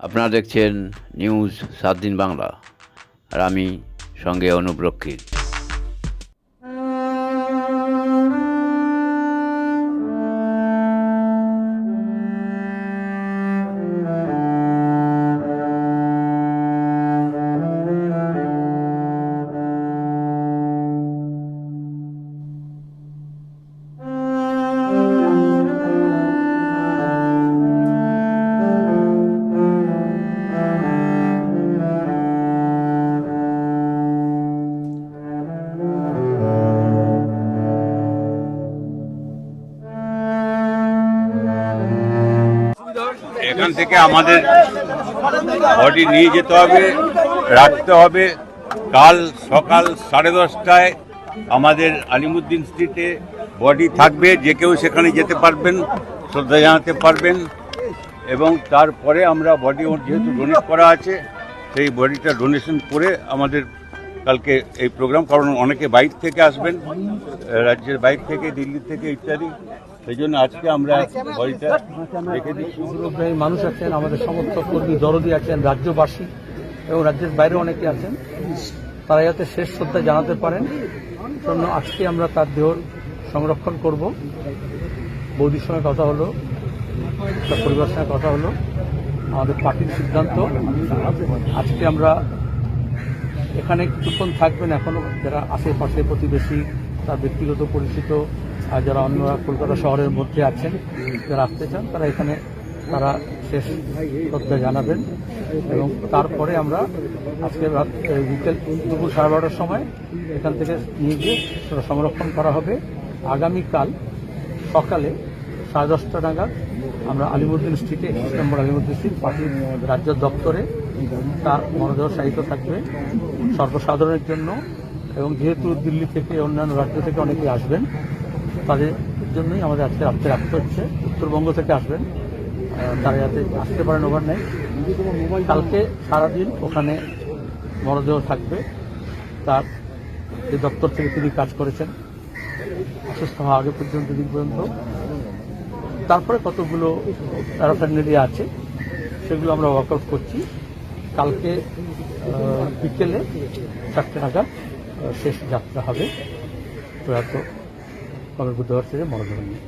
আপনারা দেখছেন নিউজ সাত দিন বাংলা আর আমি সঙ্গে অনুপ এখান থেকে আমাদের বডি নিয়ে যেতে হবে, রাখতে হবে। কাল সকাল সাড়ে দশটায় আমাদের আলিমুদ্দিন স্ট্রিটে বডি থাকবে, যে কেউ সেখানে যেতে পারবেন, শ্রদ্ধা জানাতে পারবেন। এবং তারপরে আমরা বডি যেহেতু ডোনেট করা আছে, সেই বডিটা ডোনেশন করে আমাদের কালকে এই প্রোগ্রাম কারণ অনেকে বাইক থেকে আসবেন, রাজ্যের বাইক থেকে, দিল্লি থেকে ইত্যাদি। সেই জন্য আজকে আমরা রেখে দিচ্ছি। মানুষ আছেন, আমাদের সমর্থক কর্মী দরদি আছেন, রাজ্যবাসী এবং রাজ্যের বাইরে অনেকে আছেন। তারা যাতে শেষ শ্রদ্ধা জানাতে পারেন জন্য আজকে আমরা তার দেহ সংরক্ষণ করব। বৌদির সঙ্গে কথা হলো, তার পরিবারের সঙ্গে কথা হলো, আমাদের পার্টির সিদ্ধান্ত। আজকে আমরা এখানে কিছুক্ষণ থাকবেন এখনও, যারা আশেপাশে প্রতিবেশী, তার ব্যক্তিগত পরিচিত আর যারা অন্যরা কলকাতা শহরের মধ্যে আছেন, যারা আসতে চান, তারা এখানে, তারা শেষ শ্রদ্ধা জানাবেন। এবং তারপরে আমরা আজকে রাত বিকেল দুপুর সাড়ে বারোটার সময় এখান থেকে নিয়ে গিয়ে সেটা সংরক্ষণ করা হবে। আগামীকাল সকালে সাড়ে দশটা নাগাদ আমরা আলিমুদ্দিন স্ট্রিটে নম্বর আলিমুদ্দিন স্ট্রিট পার্টির রাজ্য দপ্তরে তার মরদেহ সাহিত্য থাকবে। সর্বসাধারণের জন্য এবং যেহেতু দিল্লি থেকে অন্যান্য রাজ্য থেকে অনেকে আসবেন তাদের জন্যই আমাদের আজকে রাত্রে রাখতে হচ্ছে। উত্তরবঙ্গ থেকে আসবেন। তারা যাতে আসতে পারেন ওভার নাই কালকে সারাদিন ওখানে মরদেহ থাকবে। তার যে দপ্তর থেকে তিনি কাজ করেছেন, অসুস্থ হওয়া আগে পর্যন্ত দিন পর্যন্ত। তারপরে কতগুলো প্যারাফ্যান্ডারি আছে, সেগুলো আমরা ওয়ার্কআউট করছি। কালকে বিকেলে চারটে নাগাদ শেষ যাত্রা হবে। প্রয়াত কবে বুধবার থেকে মরদেহ নিয়ে।